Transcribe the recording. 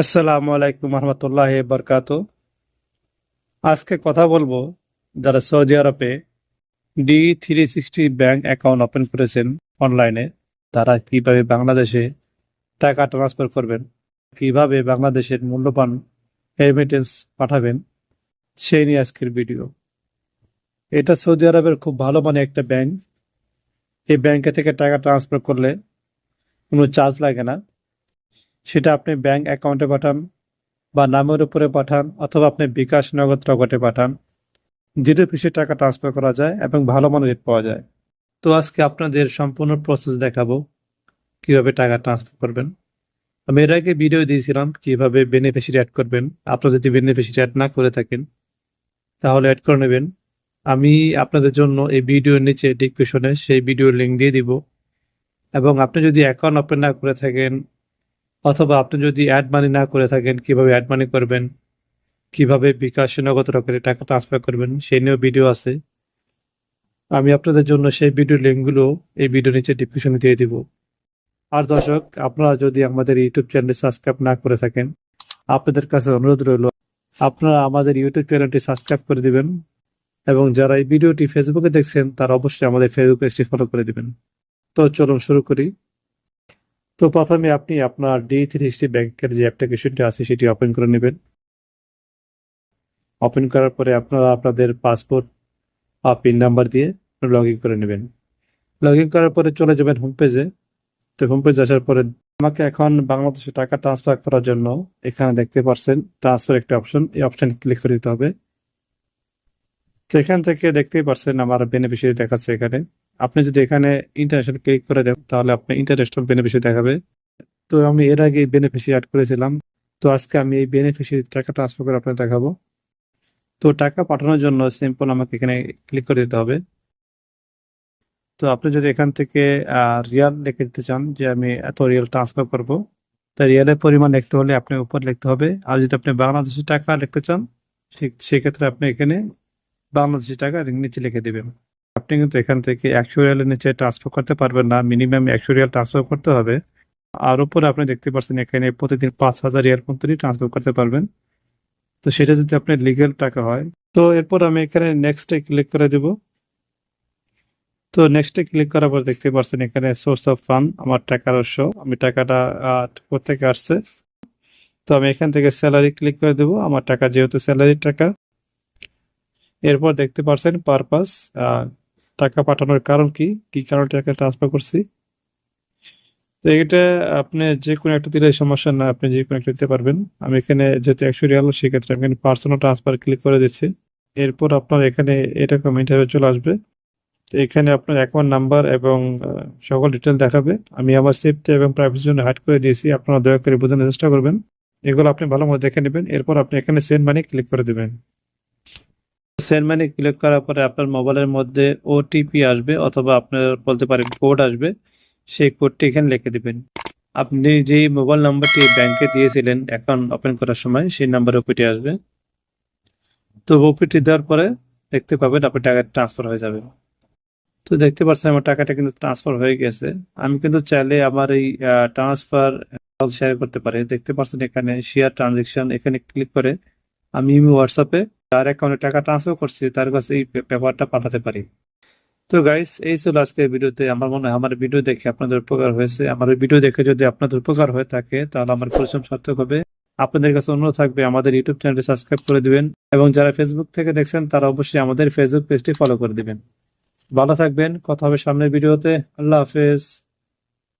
আসসালামু আলাইকুম রহমতুল্লাহ বরকাত। আজকে কথা বলব যারা সৌদি আরবে D three sixty bank account open করেছেন অনলাইনে তারা কীভাবে বাংলাদেশে টাকা ট্রান্সফার করবেন, কীভাবে বাংলাদেশের মূল্যবান রেমিটেন্স পাঠাবেন, সেই নিয়ে আজকের ভিডিও এটা সৌদি আরবের খুব ভালো মানে একটা ব্যাংক এই ব্যাংকে থেকে টাকা ট্রান্সফার করলে কোনো চার্জ লাগে না। সেটা আপনি ব্যাংক অ্যাকাউন্টে পাঠান বা নামের উপরে পাঠান অথবা আপনি বিকাশ নগদ নগদে পাঠান। জিরো ফিসে টাকা ট্রান্সফার করা যায় এবং ভালো মানের রেট পাওয়া যায়। তো আজকে আপনাদের সম্পূর্ণ প্রসেস দেখাবো কীভাবে টাকা ট্রান্সফার করবেন। আমি এর আগে ভিডিও দিয়েছিলাম কীভাবে বেনিফিশিয়ারি অ্যাড করবেন। আপনারা যদি বেনিফিশিয়ারি অ্যাড না করে থাকেন, তাহলে অ্যাড করে নেবেন। আমি আপনাদের জন্য এই ভিডিওর নিচে ডিসক্রিপশনে সেই ভিডিওর লিঙ্ক দিয়ে দিব। এবং আপনি যদি অ্যাকাউন্ট ওপেন না করে থাকেন অথবা আপনি যদি অ্যাড মানি না করে থাকেন, কীভাবে অ্যাড মানি করবেন? কীভাবে বিকাশ নগদ রকেটে টাকা ট্রান্সফার করবেন? সেই নিয়েও ভিডিও আছে। আমি আপনাদের জন্য সেই ভিডিও লিঙ্কগুলো এই ভিডিও নিচে ডিসক্রিপশনে দিয়ে দিব। আর দর্শক, আপনারা যদি আমাদের ইউটিউব চ্যানেল সাবস্ক্রাইব না করে থাকেন, আপনাদের কাছে অনুরোধ রইল, আপনারা আমাদের ইউটিউব চ্যানেলটি সাবস্ক্রাইব করে দিবেন এবং যারা এই ভিডিওটি ফেসবুকে দেখছেন, তারা অবশ্যই আমাদের ফেসবুক পেজটি ফলো করে দিবেন। তো চলুন শুরু করি। তো প্রথমে আপনি আপনার ডি থ্রি সিক্সটি ব্যাংকের যে অ্যাপ্লিকেশনটি আছে সেটি ওপেন করে নেবেন। ওপেন করার পরে আপনারা আপনাদের পাসপোর্ট বা পিন নাম্বার দিয়ে লগ ইন করে নেবেন। লগ ইন করার পরে চলে যাবেন হোম পেজে তো হোম পেজে আসার পরে আমাকে এখন বাংলাদেশে টাকা ট্রান্সফার করার জন্য এখানে দেখতে পাচ্ছেন ট্রান্সফার একটা অপশন এই অপশন ক্লিক করে দিতে হবে। তো এখান থেকে দেখতেই পাচ্ছেন আমার বেনিফিশিয়ারি দেখাচ্ছে এখানে। আপনি যদি এখানে ইন্টারন্যাশনাল ক্লিক করে দেন, তাহলে আপনি ইন্টারন্যাশনাল বেনিফিশিয়ারি দেখাবে। তো আমি এর আগে বেনিফিশিয়ারি অ্যাড করেছিলাম। তো আজকে আমি এই বেনিফিশিয়ারি টাকা ট্রান্সফার করে আপনাকে দেখাবো। তো টাকা পাঠানোর জন্য সিম্পল আমাকে এখানে ক্লিক করে দিতে হবে। তো আপনি যদি এখান থেকে রিয়াল লিখে দিতে চান যে আমি এত রিয়াল ট্রান্সফার করব, তা রিয়ালের পরিমাণ লিখতে হলে আপনি উপর লিখতে হবে। আর যদি আপনি বাংলাদেশি টাকা লিখতে চান সেক্ষেত্রে আপনি এখানে বাংলাদেশি টাকা নিচে লিখে দেবেন। আপনি কিন্তু এখান থেকে একশো রিয়ালের নিচে ট্রান্সফার করতে পারবেন না। মিনিমাম একশো রিয়াল ট্রান্সফার করতে হবে। আর উপরে আপনি দেখতে পাচ্ছেন এখানে প্রতিদিন পাঁচ হাজার রিয়াল পর্যন্ত ট্রান্সফার করতে পারবেন। তো সেটা যদি আপনার লিগেল টাকা হয়। তো এরপর আমি এখানে নেক্সটে ক্লিক করে দেব। তো নেক্সটে ক্লিক করার পর দেখতে পাচ্ছেন এখানে সোর্স অফ ফান্ড আমার টাকার উৎস। আমি টাকাটা কোথেকে আসছে? তো আমি এখান থেকে স্যালারি ক্লিক করে দেবো। আমার টাকা যেহেতু স্যালারির টাকা। এরপর দেখতে পাচ্ছেন পারপাস টাকা পাঠানোর কারণ কি? কি কারণে টাকা ট্রান্সফার করছি? তো এটা আপনি যে কোনো একটা দিলে সমস্যা না, আপনি যে কোনো একটা দিতে পারবেন। আমি এখানে যেহেতু একশো রিয়াল, সেক্ষেত্রে আমি এখানে পার্সোনাল ট্রান্সফার ক্লিক করে দিচ্ছি। এরপর আপনার এখানে এরকম ইন্টারভিউ চলে আসবে। তো এখানে আপনার অ্যাকাউন্ট নাম্বার এবং সকল ডিটেল দেখাবে। আমি আমার সেফটি এবং প্রাইভেসির জন্য হাইড করে দিয়েছি। আপনারা দয়া করে বোঝানোর চেষ্টা করবেন। এগুলো আপনি ভালো মতো দেখে নেবেন। এরপর আপনি এখানে সেন্ড মানি ক্লিক করে দেবেন। সেন্ড ক্লিক করার পরে আপনার মোবাইলের মধ্যে ওটিপি আসবে অথবা আপনার বলতে পারেন কোড আসবে, সেই কোডটি এখানে লিখে দিবেন। আপনি যে মোবাইল নাম্বারটি ব্যাংকে দিয়েছিলেন অ্যাকাউন্ট ওপেন করার সময়, সেই নাম্বারে ওপিটি আসবে। তো ওপিটি দেওয়ার পরে দেখতে পাবেন আপনার টাকা ট্রান্সফার হয়ে যাবে। তো দেখতে পাচ্ছেন আমার টাকাটা কিন্তু ট্রান্সফার হয়ে গেছে। আমি কিন্তু চাইলে আমার এই ট্রান্সফার শেয়ার করতে পারি। দেখতে পাচ্ছেন এখানে শেয়ার ট্রানজেকশন এখানে ক্লিক করে আমি হোয়াটসঅ্যাপে তার অ্যাকাউন্টে টাকা ট্রান্সফার করছি, তার কাছে এই পেপারটা পাঠাতে পারি। তো গাইস এই ছিল আজকের ভিডিওতে। আমার মনে হয় আমার ভিডিও দেখে আপনাদের উপকার হয়েছে। আমার ভিডিও দেখে যদি আপনাদের উপকার হয়ে থাকে, তাহলে আমার পরিশ্রম সার্থক হবে। আপনাদের কাছে অনুরোধ থাকবে, আমাদের ইউটিউব চ্যানেলটি সাবস্ক্রাইব করে দিবেন এবং যারা ফেসবুক থেকে দেখছেন, তারা অবশ্যই আমাদের ফেসবুক পেজটি ফলো করে দিবেন। ভালো থাকবেন, কথা হবে সামনের ভিডিওতে আল্লাহ হাফেজ।